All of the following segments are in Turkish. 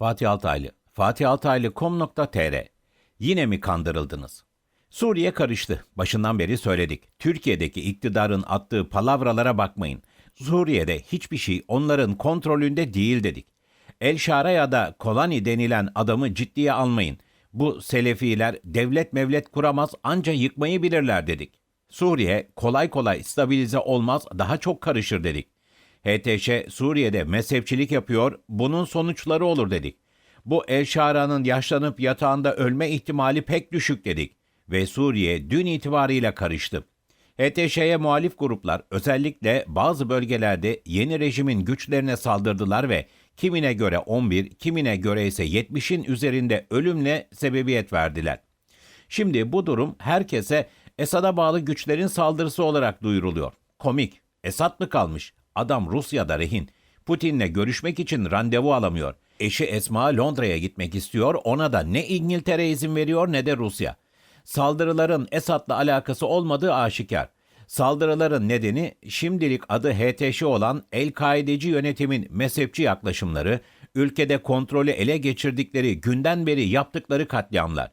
Fatih Altaylı, fatihaltaylı.com.tr Yine mi kandırıldınız? Suriye karıştı. Başından beri söyledik. Türkiye'deki iktidarın attığı palavralara bakmayın. Suriye'de hiçbir şey onların kontrolünde değil dedik. El Şaraya'da Kolani denilen adamı ciddiye almayın. Bu Selefiler devlet mevlet kuramaz anca yıkmayı bilirler dedik. Suriye kolay kolay stabilize olmaz daha çok karışır dedik. HTŞ Suriye'de mezhepçilik yapıyor, bunun sonuçları olur dedik. Bu El Şara'nın yaşlanıp yatağında ölme ihtimali pek düşük dedik. Ve Suriye dün itibariyle karıştı. HTŞ'ye muhalif gruplar özellikle bazı bölgelerde yeni rejimin güçlerine saldırdılar ve kimine göre 11, kimine göre ise 70'in üzerinde ölümle sebebiyet verdiler. Şimdi bu durum herkese Esad'a bağlı güçlerin saldırısı olarak duyuruluyor. Komik. Esad mı kalmış? Adam Rusya'da rehin. Putin'le görüşmek için randevu alamıyor. Eşi Esma Londra'ya gitmek istiyor. Ona da ne İngiltere izin veriyor ne de Rusya. Saldırıların Esad'la alakası olmadığı aşikar. Saldırıların nedeni şimdilik adı HTŞ olan El-Kaideci yönetimin mezhepçi yaklaşımları, ülkede kontrolü ele geçirdikleri günden beri yaptıkları katliamlar.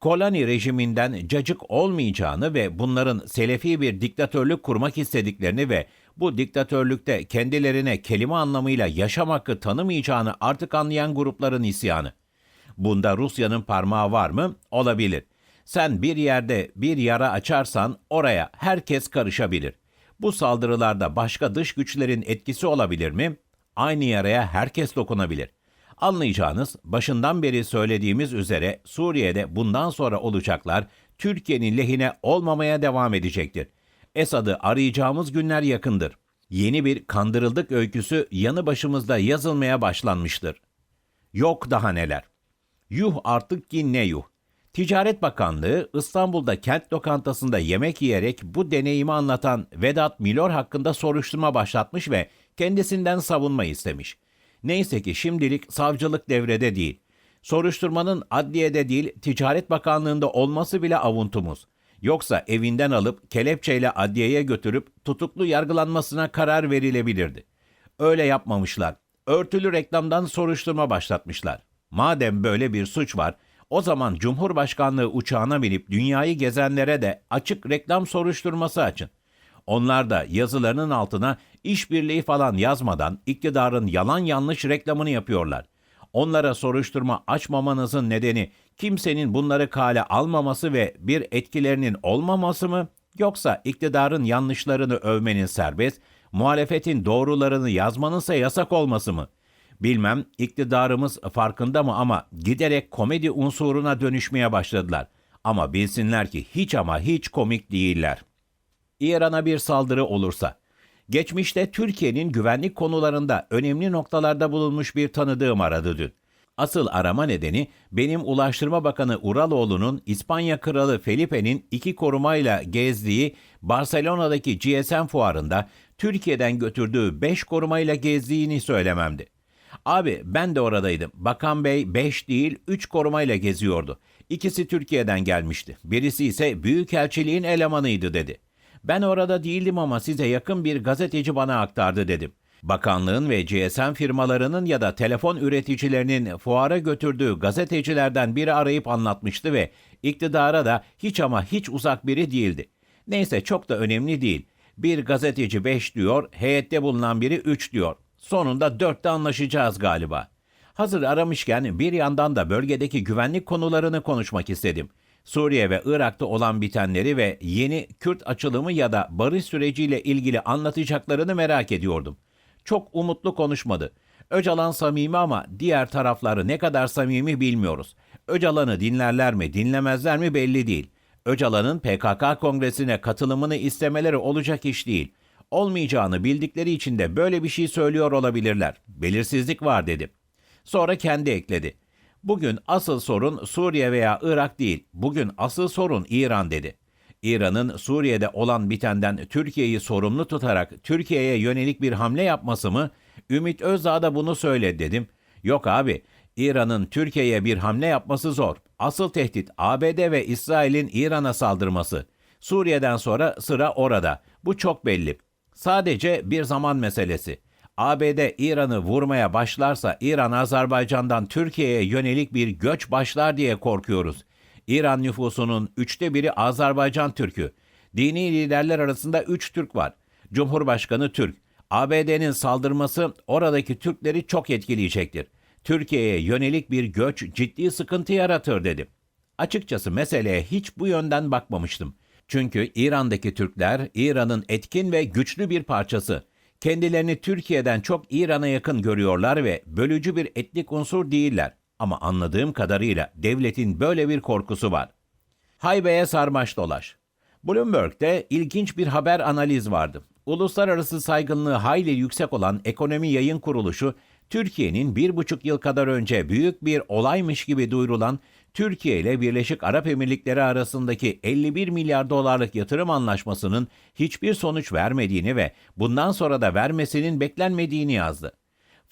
Kolani rejiminden cacık olmayacağını ve bunların selefi bir diktatörlük kurmak istediklerini ve bu diktatörlükte kendilerine kelime anlamıyla yaşam hakkı tanımayacağını artık anlayan grupların isyanı. Bunda Rusya'nın parmağı var mı? Olabilir. Sen bir yerde bir yara açarsan oraya herkes karışabilir. Bu saldırılarda başka dış güçlerin etkisi olabilir mi? Aynı yaraya herkes dokunabilir. Anlayacağınız başından beri söylediğimiz üzere Suriye'de bundan sonra olacaklar Türkiye'nin lehine olmamaya devam edecektir. Esad'ı arayacağımız günler yakındır. Yeni bir kandırıldık öyküsü yanı başımızda yazılmaya başlanmıştır. Yok daha neler. Yuh artık ki ne yuh. Ticaret Bakanlığı İstanbul'da kent lokantasında yemek yiyerek bu deneyimi anlatan Vedat Milor hakkında soruşturma başlatmış ve kendisinden savunma istemiş. Neyse ki şimdilik savcılık devrede değil. Soruşturmanın adliyede değil Ticaret Bakanlığı'nda olması bile avuntumuz. Yoksa evinden alıp kelepçeyle adliyeye götürüp tutuklu yargılanmasına karar verilebilirdi. Öyle yapmamışlar. Örtülü reklamdan soruşturma başlatmışlar. Madem böyle bir suç var, o zaman Cumhurbaşkanlığı uçağına binip dünyayı gezenlere de açık reklam soruşturması açın. Onlar da yazılarının altına işbirliği falan yazmadan iktidarın yalan yanlış reklamını yapıyorlar. Onlara soruşturma açmamanızın nedeni kimsenin bunları kale almaması ve bir etkilerinin olmaması mı? Yoksa iktidarın yanlışlarını övmenin serbest, muhalefetin doğrularını yazmanınsa yasak olması mı? Bilmem iktidarımız farkında mı ama giderek komedi unsuruna dönüşmeye başladılar. Ama bilsinler ki hiç ama hiç komik değiller. İran'a bir saldırı olursa, geçmişte Türkiye'nin güvenlik konularında önemli noktalarda bulunmuş bir tanıdığım aradı dün. Asıl arama nedeni benim Ulaştırma Bakanı Uraloğlu'nun İspanya Kralı Felipe'nin iki korumayla gezdiği Barcelona'daki GSM fuarında Türkiye'den götürdüğü 5 korumayla gezdiğini söylememdi. Abi ben de oradaydım. Bakan Bey 5 değil 3 korumayla geziyordu. İkisi Türkiye'den gelmişti. Birisi ise Büyükelçiliğin elemanıydı dedi. Ben orada değildim ama size yakın bir gazeteci bana aktardı dedim. Bakanlığın ve GSM firmalarının ya da telefon üreticilerinin fuara götürdüğü gazetecilerden biri arayıp anlatmıştı ve iktidara da hiç ama hiç uzak biri değildi. Neyse çok da önemli değil. Bir gazeteci 5 diyor, heyette bulunan biri 3 diyor. Sonunda 4'te anlaşacağız galiba. Hazır aramışken bir yandan da bölgedeki güvenlik konularını konuşmak istedim. Suriye ve Irak'ta olan bitenleri ve yeni Kürt açılımı ya da barış süreciyle ilgili anlatacaklarını merak ediyordum. Çok umutlu konuşmadı. Öcalan samimi ama diğer tarafları ne kadar samimi bilmiyoruz. Öcalan'ı dinlerler mi dinlemezler mi belli değil. Öcalan'ın PKK kongresine katılımını istemeleri olacak iş değil. Olmayacağını bildikleri için de böyle bir şey söylüyor olabilirler. Belirsizlik var dedi. Sonra kendi ekledi. Bugün asıl sorun Suriye veya Irak değil. Bugün asıl sorun İran dedi. İran'ın Suriye'de olan bitenden Türkiye'yi sorumlu tutarak Türkiye'ye yönelik bir hamle yapması mı? Ümit Özdağ da bunu söyledi dedim. Yok abi, İran'ın Türkiye'ye bir hamle yapması zor. Asıl tehdit ABD ve İsrail'in İran'a saldırması. Suriye'den sonra sıra orada. Bu çok belli. Sadece bir zaman meselesi. ABD İran'ı vurmaya başlarsa İran Azerbaycan'dan Türkiye'ye yönelik bir göç başlar diye korkuyoruz. İran nüfusunun üçte biri Azerbaycan Türkü. Dini liderler arasında üç Türk var. Cumhurbaşkanı Türk. ABD'nin saldırması oradaki Türkleri çok etkileyecektir. Türkiye'ye yönelik bir göç ciddi sıkıntı yaratır dedim. Açıkçası meseleye hiç bu yönden bakmamıştım. Çünkü İran'daki Türkler İran'ın etkin ve güçlü bir parçası. Kendilerini Türkiye'den çok İran'a yakın görüyorlar ve bölücü bir etnik unsur değiller. Ama anladığım kadarıyla devletin böyle bir korkusu var. Haybe'ye sarmaş dolaş. Bloomberg'de ilginç bir haber analiz vardı. Uluslararası saygınlığı hayli yüksek olan ekonomi yayın kuruluşu, Türkiye'nin bir buçuk yıl kadar önce büyük bir olaymış gibi duyurulan Türkiye ile Birleşik Arap Emirlikleri arasındaki 51 milyar dolarlık yatırım anlaşmasının hiçbir sonuç vermediğini ve bundan sonra da vermesinin beklenmediğini yazdı.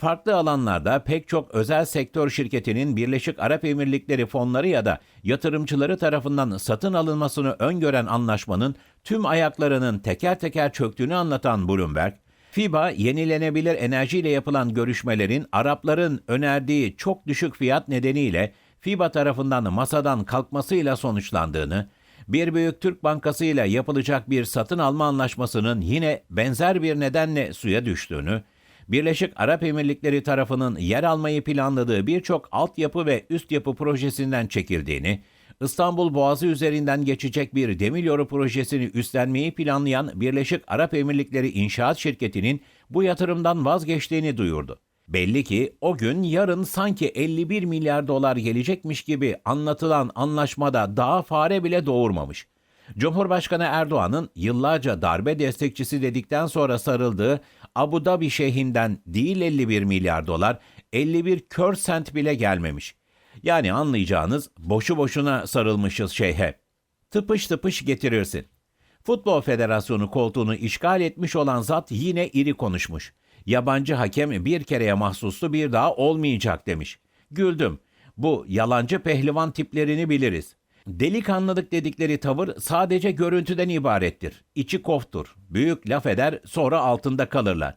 Farklı alanlarda pek çok özel sektör şirketinin Birleşik Arap Emirlikleri fonları ya da yatırımcıları tarafından satın alınmasını öngören anlaşmanın tüm ayaklarının teker teker çöktüğünü anlatan Bloomberg, FIBA yenilenebilir enerjiyle yapılan görüşmelerin Arapların önerdiği çok düşük fiyat nedeniyle FIBA tarafından masadan kalkmasıyla sonuçlandığını, bir büyük Türk bankası ile yapılacak bir satın alma anlaşmasının yine benzer bir nedenle suya düştüğünü, Birleşik Arap Emirlikleri tarafının yer almayı planladığı birçok altyapı ve üst yapı projesinden çekildiğini, İstanbul Boğazı üzerinden geçecek bir demiryolu projesini üstlenmeyi planlayan Birleşik Arap Emirlikleri İnşaat Şirketi'nin bu yatırımdan vazgeçtiğini duyurdu. Belli ki o gün yarın sanki 51 milyar dolar gelecekmiş gibi anlatılan anlaşmada daha fare bile doğurmamış. Cumhurbaşkanı Erdoğan'ın yıllarca darbe destekçisi dedikten sonra sarıldığı Abu Dhabi şeyhinden değil 51 milyar dolar, 51 kör sent bile gelmemiş. Yani anlayacağınız boşu boşuna sarılmışız şeyhe. Tıpış tıpış getirirsin. Futbol Federasyonu koltuğunu işgal etmiş olan zat yine iri konuşmuş. Yabancı hakem bir kereye mahsuslu bir daha olmayacak demiş. Güldüm. Bu yalancı pehlivan tiplerini biliriz. Delikanlılık dedikleri tavır sadece görüntüden ibarettir. İçi koftur. Büyük laf eder sonra altında kalırlar.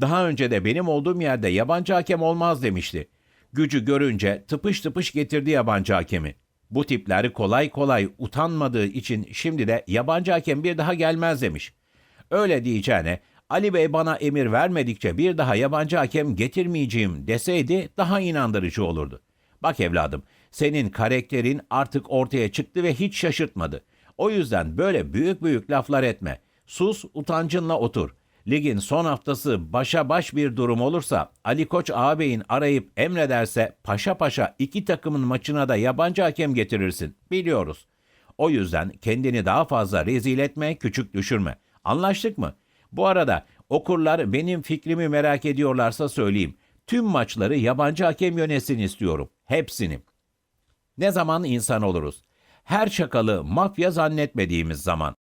Daha önce de benim olduğum yerde yabancı hakem olmaz demişti. Gücü görünce tıpış tıpış getirdi yabancı hakemi. Bu tipler kolay kolay utanmadığı için şimdi de yabancı hakem bir daha gelmez demiş. Öyle diyeceğine Ali Bey bana emir vermedikçe bir daha yabancı hakem getirmeyeceğim deseydi daha inandırıcı olurdu. Bak evladım, senin karakterin artık ortaya çıktı ve hiç şaşırtmadı. O yüzden böyle büyük büyük laflar etme. Sus, utancınla otur. Ligin son haftası başa baş bir durum olursa Ali Koç ağabeyin arayıp emrederse paşa paşa iki takımın maçına da yabancı hakem getirirsin. Biliyoruz. O yüzden kendini daha fazla rezil etme, küçük düşürme. Anlaştık mı? Bu arada okurlar benim fikrimi merak ediyorlarsa söyleyeyim. Tüm maçları yabancı hakem yönetsin istiyorum. Hepsini. Ne zaman insan oluruz? Her çakalı mafya zannetmediğimiz zaman.